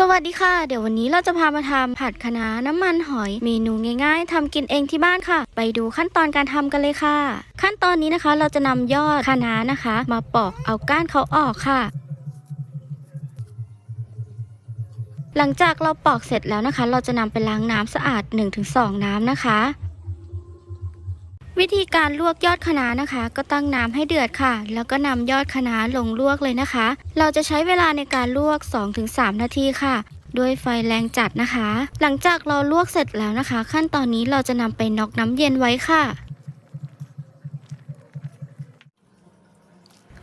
สวัสดีค่ะ เดี๋ยววันนี้เราจะพามาทำผัดคะน้าน้ำมันหอย เมนูง่ายๆทำกินเองที่บ้านค่ะ ไปดูขั้นตอนการทำกันเลยค่ะ ขั้นตอนนี้นะคะเราจะนำยอดคะน้านะคะ มาปอกเอาก้านเขาออกค่ะ หลังจากเราปอกเสร็จแล้วนะคะ เราจะนำไปล้างน้ำสะอาด 1-2 น้ำนะคะ วิธีการลวกยอดคะน้านะคะ ก็ตั้งน้ำให้เดือดค่ะ แล้วก็นำยอดคะน้าลงลวกเลยนะคะ เราจะใช้เวลาในการลวก 2-3 นาทีค่ะด้วยไฟแรงจัดนะคะ หลังจากเราลวกเสร็จแล้วนะคะ ขั้นตอนนี้เราจะนำไปน็อกน้ำเย็นไว้ค่ะ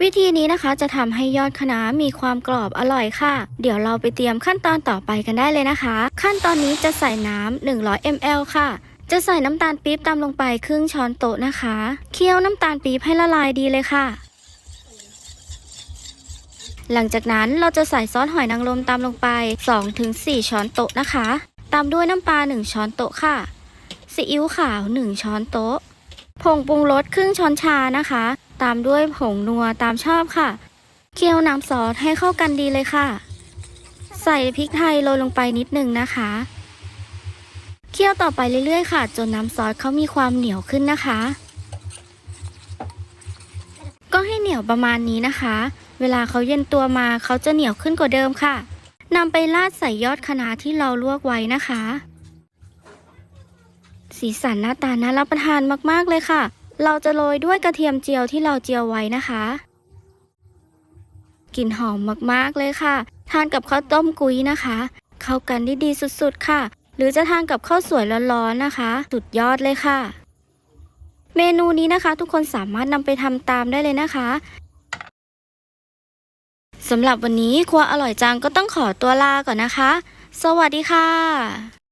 วิธีนี้นะคะจะทำให้ยอดคะน้ามีความกรอบอร่อยค่ะ เดี๋ยวเราไปเตรียมขั้นตอนต่อไปกันได้เลยนะคะ ขั้นตอนนี้จะใส่น้ำ100 ml ค่ะ จะใส่น้ำตาลปี๊บตามลงไปครึ่งช้อนโต๊ะนะคะ เคี่ยวน้ำตาลปี๊บให้ละลายดีเลยค่ะ หลังจากนั้นเราจะใส่ซอสหอยนางรมตามลงไป 2-4 ช้อนโต๊ะนะคะ ตามด้วยน้ำปลา 1 ช้อนโต๊ะค่ะ ซีอิ๊วขาว 1 ช้อนโต๊ะ ผงปรุงรสครึ่งช้อนชานะคะ ตามด้วยผงนัวตามชอบค่ะ เคี่ยวน้ำซอสให้เข้ากันดีเลยค่ะ ใส่พริกไทยโรยลงไปนิดนึงนะคะ คี่ยวต่อไปเรื่อยๆค่ะ จนน้ำซอสเขามีความเหนียวขึ้นนะคะ ก็ให้เหนียวประมาณนี้นะคะ เวลาเขาเย็นตัวมาเขาจะเหนียวขึ้นกว่าเดิมค่ะนำไปราดใส่ยอดคะน้าที่เราลวกไว้นะคะ สีสันหน้าตาน่ารับประทานมากๆเลยค่ะ เราจะโรยด้วยกระเทียมเจียวที่เราเจียวไว้นะคะกลิ่นหอมมากๆเลยค่ะ ทานกับข้าวต้มกุ้ยนะคะ เข้ากันได้ดีสุดๆค่ะ หรือจะทานกับข้าวสวยร้อนๆนะคะ สุดยอดเลยค่ะ เมนูนี้นะคะ ทุกคนสามารถนำไปทำตามได้เลยนะคะสำหรับวันนี้ครัวอร่อยจังก็ต้องขอตัวลาก่อนนะคะ สวัสดีค่ะ